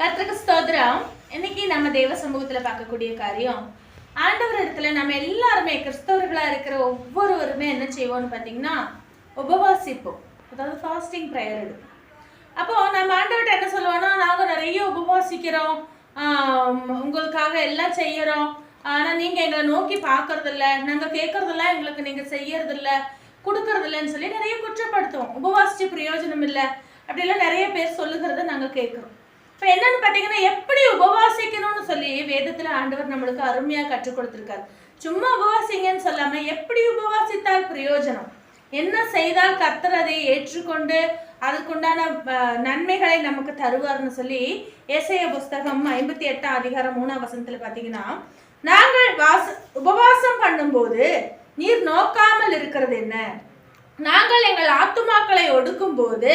கர்த்தருக்கு ஸ்தோத்திரம். இன்னைக்கு நம்ம தேவ சமூகத்துல பார்க்கக்கூடிய காரியம் ஆண்டவர் இடத்துல நம்ம எல்லாருமே கிறிஸ்தவர்களா இருக்கிற ஒவ்வொருவருமே என்ன செய்வோம்னு பார்த்தீங்கன்னா உபவாசிப்போம். அதாவது ஃபாஸ்டிங் ப்ரேயர் எடுப்போம் அப்போ நம்ம ஆண்டவர்கிட்ட என்ன சொல்லுவோம்னா நாங்கள் நிறைய உபவாசிக்கிறோம். உங்களுக்காக எல்லாம் செய்யறோம். ஆனால் நீங்கள் எங்களை நோக்கி பார்க்கறதில்ல. நாங்கள் நாங்க கேட்கறதெல்லாம் எங்களுக்கு நீங்கள் செய்யறதில்ல. கொடுக்கறதில்லன்னு சொல்லி நிறைய குற்றப்படுத்துவோம். உபவாசிச்சு பிரயோஜனம் இல்லை. அப்படிலாம் நிறைய பேர் சொல்லுகிறத நாங்கள் கேட்குறோம். இப்போ என்னன்னு பார்த்தீங்கன்னா எப்படி உபவாசிக்கணும்னு சொல்லி வேதத்தில் ஆண்டவர் நம்மளுக்கு அருமையாக கற்றுக் கொடுத்துருக்காரு. சும்மா உபவாசிங்கன்னு சொல்லாமல் எப்படி உபவாசித்தால் பிரயோஜனம்? என்ன செய்தால் கர்த்தர் அதை ஏற்றுக்கொண்டு அதுக்குண்டான நன்மைகளை நமக்கு தருவார்னு சொல்லி இசைய புஸ்தகம் ஐம்பத்தி எட்டாம் அதிகாரம் மூணாம் வசனத்தில் பார்த்தீங்கன்னா நாங்கள் வாச உபவாசம் பண்ணும்போது நீர் நோக்காமல் இருக்கிறது என்ன? நாங்கள் எங்கள் ஆத்துமாக்களை ஒடுக்கும் போது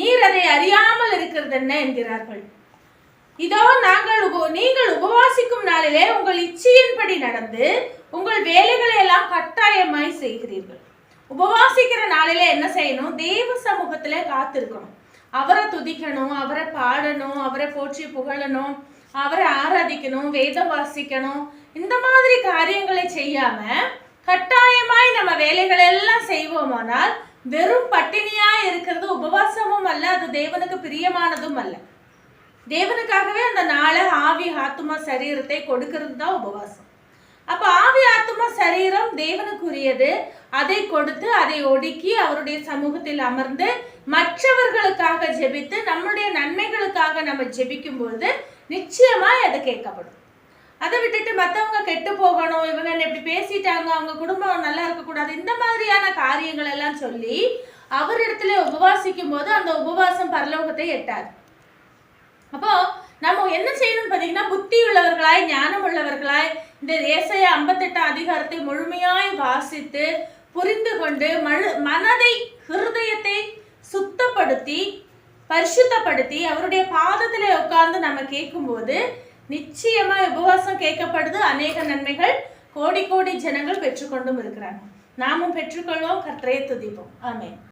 நீர் அதை அறியாமல் இருக்கிறது என்ன என்கிறார்கள். இதோ நாங்கள் உப- நீங்கள் உபவாசிக்கும் நாளிலே உங்கள் இச்சையின்படி நடந்து உங்கள் வேலைகளை எல்லாம் கட்டாயமாய் செய்கிறீர்கள். உபவாசிக்கிற நாளிலே என்ன செய்யணும்? தேவ சமூகத்துல காத்திருக்கணும். அவரை துதிக்கணும் அவரை பாடணும் அவரை போற்றி புகழணும் அவரை ஆராதிக்கணும் வேதம் வாசிக்கணும். இந்த மாதிரி காரியங்களை செய்யாம கட்டாயமாய் நம்ம வேலைகளை எல்லாம் செய்வோமானால் வெறும் பட்டினியா இருக்கிறது உபவாசமும் அல்ல அது தேவனுக்கு பிரியமானதும் அல்ல. தேவனுக்காகவே அந்த நாளை ஆவி ஆத்துமா சரீரத்தை கொடுக்கிறது தான் உபவாசம். அப்போ ஆவி ஆத்துமா சரீரம் தேவனுக்குரியது. அதை கொடுத்து அதை ஒடுக்கி அவருடைய சமூகத்தில் அமர்ந்து மற்றவர்களுக்காக ஜெபித்து நம்முடைய நன்மைகளுக்காக நம்ம ஜெபிக்கும் பொழுது நிச்சயமாக அது கேட்கப்படும். அதை விட்டுட்டு மற்றவங்க கெட்டு போகணும் இவங்க இப்படி பேசிட்டாங்க அவங்க குடும்பம் நல்லா இருக்கக்கூடாது இந்த மாதிரியான காரியங்கள் எல்லாம் சொல்லி அவரிடத்துல உபவாசிக்கும் போது அந்த உபவாசம் பரலோகத்தை எட்டாது. அப்போ நம்ம என்ன செய்யணும்னு பார்த்தீங்கன்னா புத்தி உள்ளவர்களாய் ஞானம் உள்ளவர்களாய் இந்த ஏசைய ஐம்பத்தெட்டாம் அதிகாரத்தை முழுமையாய் வாசித்து புரிந்து கொண்டு மழு மனதை ஹிருதயத்தை சுத்தப்படுத்தி பரிசுத்தப்படுத்தி அவருடைய பாதத்தில் உட்கார்ந்து நம்ம கேட்கும்போது நிச்சயமா உபவாசம் கேட்கப்படுது. அநேக நன்மைகள் கோடி கோடி ஜனங்கள் பெற்றுக்கொண்டும் இருக்கிறாங்க நாமும் பெற்றுக்கொள்வோம். கற்றையை துதிப்போம். ஆமே